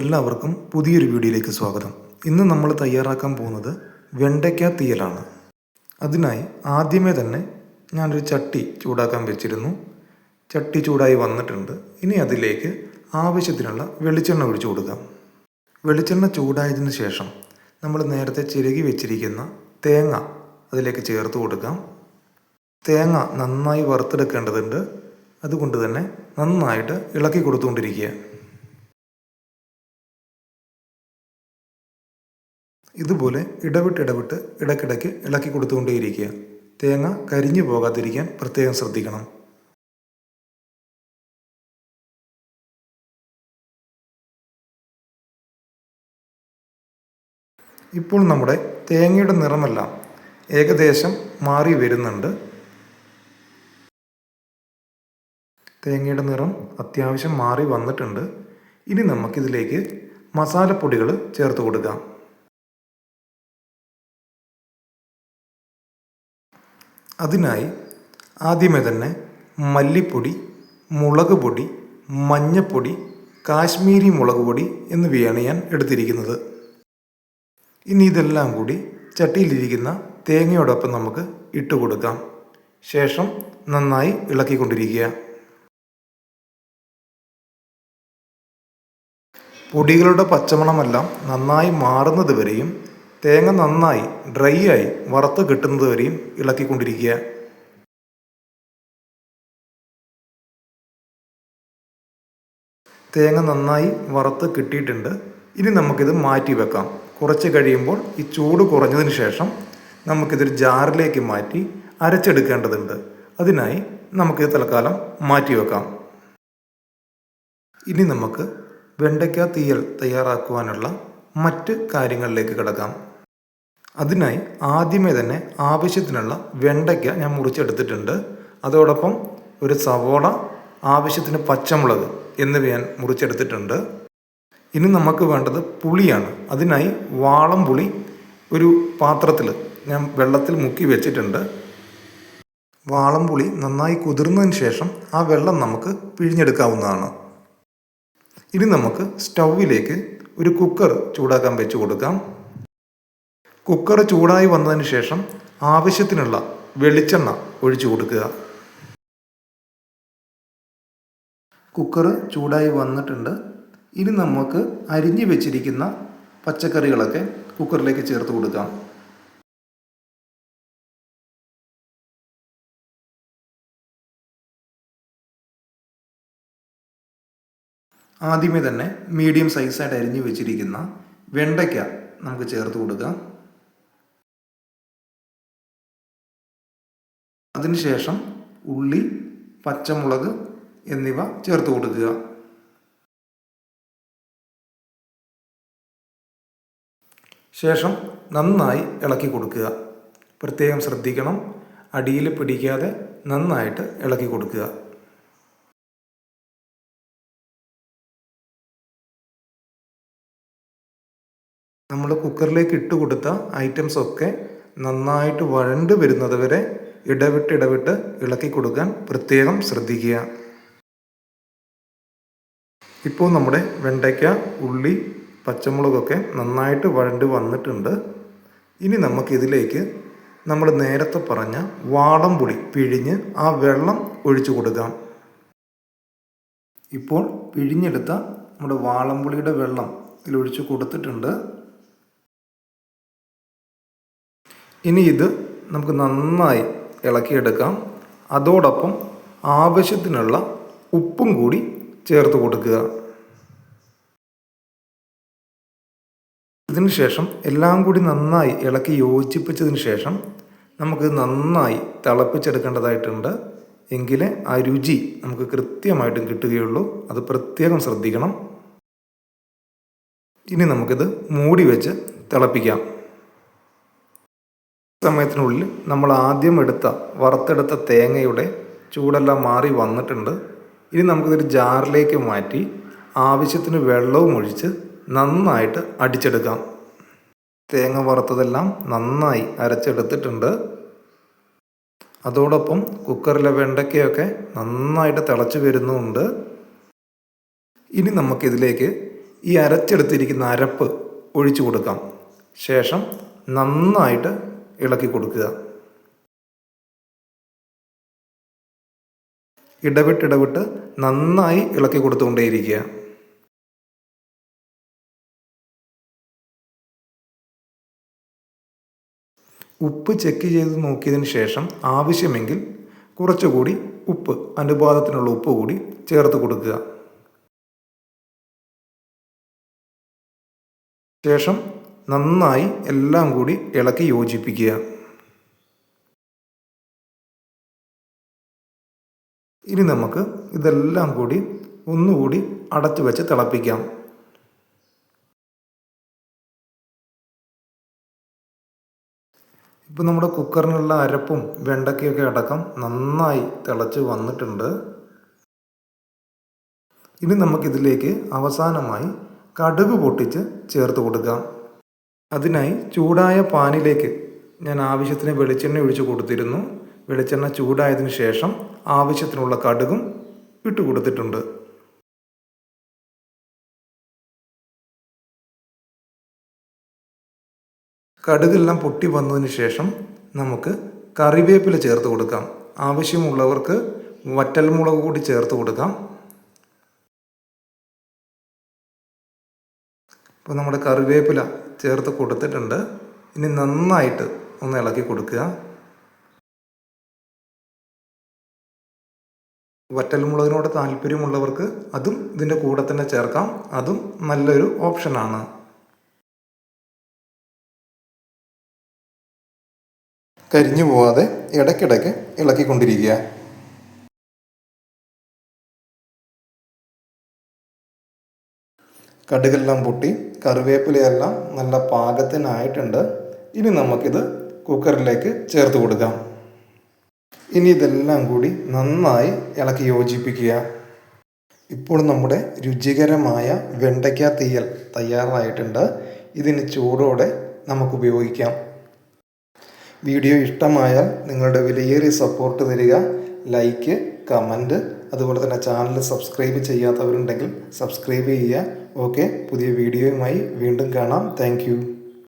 എല്ലാവർക്കും പുതിയൊരു വീഡിയോയിലേക്ക് സ്വാഗതം. ഇന്ന് നമ്മൾ തയ്യാറാക്കാൻ പോകുന്നത് വെണ്ടയ്ക്ക തീയലാണ്. അതിനായി ആദ്യമേ തന്നെ ഞാനൊരു ചട്ടി ചൂടാക്കാൻ വെച്ചിരുന്നു. ചട്ടി ചൂടായി വന്നിട്ടുണ്ട്. ഇനി അതിലേക്ക് ആവശ്യത്തിനുള്ള വെളിച്ചെണ്ണ ഒഴിച്ചു കൊടുക്കാം. വെളിച്ചെണ്ണ ചൂടായതിന് ശേഷം നമ്മൾ നേരത്തെ ചിരകി വെച്ചിരിക്കുന്ന തേങ്ങ അതിലേക്ക് ചേർത്ത് കൊടുക്കാം. തേങ്ങ നന്നായി വറുത്തെടുക്കേണ്ടതുണ്ട്. അതുകൊണ്ട് തന്നെ നന്നായിട്ട് ഇളക്കി കൊടുത്തുകൊണ്ടിരിക്കുക. ഇതുപോലെ ഇടവിട്ട് ഇടവിട്ട് ഇടയ്ക്കിടയ്ക്ക് ഇളക്കി കൊടുത്തുകൊണ്ടേയിരിക്കുക. തേങ്ങ കരിഞ്ഞു പോകാതിരിക്കാൻ പ്രത്യേകം ശ്രദ്ധിക്കണം. ഇപ്പോൾ നമ്മുടെ തേങ്ങയുടെ നിറമെല്ലാം ഏകദേശം മാറി വരുന്നുണ്ട്. തേങ്ങയുടെ നിറം അത്യാവശ്യം മാറി വന്നിട്ടുണ്ട്. ഇനി നമുക്കിതിലേക്ക് മസാലപ്പൊടികൾ ചേർത്ത് കൊടുക്കാം. അതിനായി ആദ്യമേ തന്നെ മല്ലിപ്പൊടി മുളക് പൊടി മഞ്ഞപ്പൊടി കാശ്മീരി മുളക് പൊടി എന്നിവയാണ് ഞാൻ എടുത്തിരിക്കുന്നത്. ഇനി ഇതെല്ലാം കൂടി ചട്ടിയിലിരിക്കുന്ന തേങ്ങയോടൊപ്പം നമുക്ക് ഇട്ട് കൊടുക്കാം. ശേഷം നന്നായി ഇളക്കിക്കൊണ്ടിരിക്കുക. പൊടികളുടെ പച്ചമണമെല്ലാം നന്നായി മാറുന്നത് വരെയും തേങ്ങ നന്നായി ഡ്രൈ ആയി വറുത്ത് കിട്ടുന്നത് വരെയും ഇളക്കിക്കൊണ്ടിരിക്കുക. തേങ്ങ നന്നായി വറുത്ത് കിട്ടിയിട്ടുണ്ട്. ഇനി നമുക്കിത് മാറ്റി വെക്കാം. കുറച്ച് കഴിയുമ്പോൾ ഈ ചൂട് കുറഞ്ഞതിന് ശേഷം നമുക്കിതൊരു ജാറിലേക്ക് മാറ്റി അരച്ചെടുക്കേണ്ടതുണ്ട്. അതിനായി നമുക്കിത് തൽക്കാലം മാറ്റി വെക്കാം. ഇനി നമുക്ക് വെണ്ടയ്ക്ക തീയൽ തയ്യാറാക്കുവാനുള്ള മറ്റ് കാര്യങ്ങളിലേക്ക് കിടക്കാം. അതിനായി ആദ്യമേ തന്നെ ആവശ്യത്തിനുള്ള വെണ്ടയ്ക്ക ഞാൻ മുറിച്ചെടുത്തിട്ടുണ്ട്. അതോടൊപ്പം ഒരു സവോള ആവശ്യത്തിന് പച്ചമുളക് എന്നിവ ഞാൻ മുറിച്ചെടുത്തിട്ടുണ്ട്. ഇനി നമുക്ക് വേണ്ടത് പുളിയാണ്. അതിനായി വാളം പുളി ഒരു പാത്രത്തിൽ ഞാൻ വെള്ളത്തിൽ മുക്കി വെച്ചിട്ടുണ്ട്. വാളം പുളി നന്നായി കുതിർന്നതിന് ശേഷം ആ വെള്ളം നമുക്ക് പിഴിഞ്ഞെടുക്കാവുന്നതാണ്. ഇനി നമുക്ക് സ്റ്റൗവിലേക്ക് ഒരു കുക്കർ ചൂടാക്കാൻ വെച്ച് കൊടുക്കാം. കുക്കർ ചൂടായി വന്നതിന് ശേഷം ആവശ്യത്തിനുള്ള വെളിച്ചെണ്ണ ഒഴിച്ചു കൊടുക്കുക. കുക്കർ ചൂടായി വന്നിട്ടുണ്ട്. ഇനി നമുക്ക് അരിഞ്ഞു വെച്ചിരിക്കുന്ന പച്ചക്കറികളൊക്കെ കുക്കറിലേക്ക് ചേർത്ത് കൊടുക്കാം. ആദ്യമേ തന്നെ മീഡിയം സൈസായിട്ട് അരിഞ്ഞു വെച്ചിരിക്കുന്ന വെണ്ടയ്ക്ക നമുക്ക് ചേർത്ത് കൊടുക്കാം. അതിനുശേഷം ഉള്ളി പച്ചമുളക് എന്നിവ ചേർത്ത് കൊടുക്കുക. ശേഷം നന്നായി ഇളക്കി കൊടുക്കുക. പ്രത്യേകം ശ്രദ്ധിക്കണം. അടിയിൽ പിടിക്കാതെ നന്നായിട്ട് ഇളക്കി കൊടുക്കുക. നമ്മൾ കുക്കറിലേക്ക് ഇട്ട് കൊടുത്ത ഐറ്റംസ് ഒക്കെ നന്നായിട്ട് വഴണ്ട് വരുന്നത് വരെ ഇടവിട്ട് ഇടവിട്ട് ഇളക്കി കൊടുക്കാൻ പ്രത്യേകം ശ്രദ്ധിക്കുക. ഇപ്പോൾ നമ്മുടെ വെണ്ടയ്ക്ക ഉള്ളി പച്ചമുളകൊക്കെ നന്നായിട്ട് വഴണ്ട് വന്നിട്ടുണ്ട്. ഇനി നമുക്കിതിലേക്ക് നമ്മൾ നേരത്തെ പറഞ്ഞ വാടംപുളി പിഴിഞ്ഞ് ആ വെള്ളം ഒഴിച്ചു കൊടുക്കാം. ഇപ്പോൾ പിഴിഞ്ഞെടുത്ത നമ്മുടെ വാളംപുളിയുടെ വെള്ളം ഇതിലൊഴിച്ച് കൊടുത്തിട്ടുണ്ട്. ഇനി ഇത് നമുക്ക് നന്നായി ഇളക്കിയെടുക്കാം. അതോടൊപ്പം ആവശ്യത്തിനുള്ള ഉപ്പും കൂടി ചേർത്ത് കൊടുക്കുക. ഇതിന് ശേഷം എല്ലാം കൂടി നന്നായി ഇളക്കി യോജിപ്പിച്ചതിന് ശേഷം നമുക്ക് നന്നായി തിളപ്പിച്ചെടുക്കേണ്ടതായിട്ടുണ്ട്. എങ്കിലേ ആ രുചി നമുക്ക് കൃത്യമായിട്ടും കിട്ടുകയുള്ളൂ. അത് പ്രത്യേകം ശ്രദ്ധിക്കണം. ഇനി നമുക്കിത് മൂടി വെച്ച് തിളപ്പിക്കാം. സമയത്തിനുള്ളിൽ നമ്മൾ ആദ്യം എടുത്ത വറുത്തെടുത്ത തേങ്ങയുടെ ചൂടെല്ലാം മാറി വന്നിട്ടുണ്ട്. ഇനി നമുക്കിതൊരു ജാറിലേക്ക് മാറ്റി ആവശ്യത്തിന് വെള്ളവും ഒഴിച്ച് നന്നായിട്ട് അടിച്ചെടുക്കാം. തേങ്ങ വറുത്തതെല്ലാം നന്നായി അരച്ചെടുത്തിട്ടുണ്ട്. അതോടൊപ്പം കുക്കറിലെ വെണ്ടയ്ക്കയൊക്കെ നന്നായിട്ട് തിളച്ചു വരുന്നുമുണ്ട് ഇനി നമുക്കിതിലേക്ക് ഈ അരച്ചെടുത്തിരിക്കുന്ന അരപ്പ് ഒഴിച്ചു കൊടുക്കാം. ശേഷം നന്നായിട്ട് ഇളക്കി കൊടുക്കുക. ഇടവിട്ടിടവിട്ട് ഇടവിട്ട് നന്നായി ഇളക്കി കൊടുത്തുകൊണ്ടേയിരിക്കുക. ഉപ്പ് ചെക്ക് ചെയ്ത് നോക്കിയതിന് ശേഷം ആവശ്യമെങ്കിൽ കുറച്ചുകൂടി ഉപ്പ് അനുപാതത്തിനുള്ള ഉപ്പ് കൂടി ചേർത്ത് കൊടുക്കുക. ശേഷം നന്നായി എല്ലാം കൂടി ഇളക്കി യോജിപ്പിക്കുക. ഇനി നമുക്ക് ഇതെല്ലാം കൂടി ഒന്നുകൂടി അടച്ചു വെച്ച് തിളപ്പിക്കാം. ഇപ്പോൾ നമ്മുടെ കുക്കറിനുള്ള അരപ്പും വെണ്ടയ്ക്കൊക്കെ അടക്കം നന്നായി തിളച്ച് വന്നിട്ടുണ്ട്. ഇനി നമുക്കിതിലേക്ക് അവസാനമായി കടുക് പൊട്ടിച്ച് ചേർത്ത് കൊടുക്കാം. അതിനായി ചൂടായ പാനിലേക്ക് ഞാൻ ആവശ്യത്തിന് വെളിച്ചെണ്ണ ഒഴിച്ച് കൊടുത്തിരുന്നു. വെളിച്ചെണ്ണ ചൂടായതിനു ശേഷം ആവശ്യത്തിനുള്ള കടുകും ഇട്ട് കൊടുത്തിട്ടുണ്ട്. കടുകെല്ലാം പൊട്ടി വന്നതിന് ശേഷം നമുക്ക് കറിവേപ്പില ചേർത്ത് കൊടുക്കാം. ആവശ്യമുള്ളവർക്ക് വറ്റൽമുളക് കൂടി ചേർത്ത് കൊടുക്കാം. ഇപ്പോൾ നമ്മുടെ കറിവേപ്പില ചേർത്ത് കൊടുത്തിട്ടുണ്ട്. ഇനി നന്നായിട്ട് ഒന്ന് ഇളക്കി കൊടുക്കുക. വറ്റൽമുളകിനോട് താല്പര്യമുള്ളവർക്ക് അതും ഇതിന്റെ കൂടെ തന്നെ ചേർക്കാം. അതും നല്ലൊരു ഓപ്ഷനാണ് കരിഞ്ഞു പോവാതെ ഇടയ്ക്കിടയ്ക്ക് ഇളക്കിക്കൊണ്ടിരിക്കുക. കടുകെല്ലാം പൊട്ടി കറിവേപ്പിലയെല്ലാം നല്ല പാകത്തിനായിട്ടുണ്ട്. ഇനി നമുക്കിത് കുക്കറിലേക്ക് ചേർത്ത് കൊടുക്കാം. ഇനി ഇതെല്ലാം കൂടി നന്നായി ഇളക്കി യോജിപ്പിക്കുക. ഇപ്പോൾ നമ്മുടെ രുചികരമായ വെണ്ടയ്ക്ക തീയൽ തയ്യാറായിട്ടുണ്ട്. ഇതിന് ചൂടോടെ നമുക്ക് ഉപയോഗിക്കാം. വീഡിയോ ഇഷ്ടമായാൽ നിങ്ങളുടെ വിലയേറിയ സപ്പോർട്ട് തരിക. ലൈക്ക് കമന്റ് അതുപോലെ തന്നെ ചാനൽ സബ്സ്ക്രൈബ് ചെയ്യാത്തവരുണ്ടെങ്കിൽ സബ്സ്ക്രൈബ് ചെയ്യുക. ഓക്കെ പുതിയ വീഡിയോയുമായി വീണ്ടും കാണാം. താങ്ക്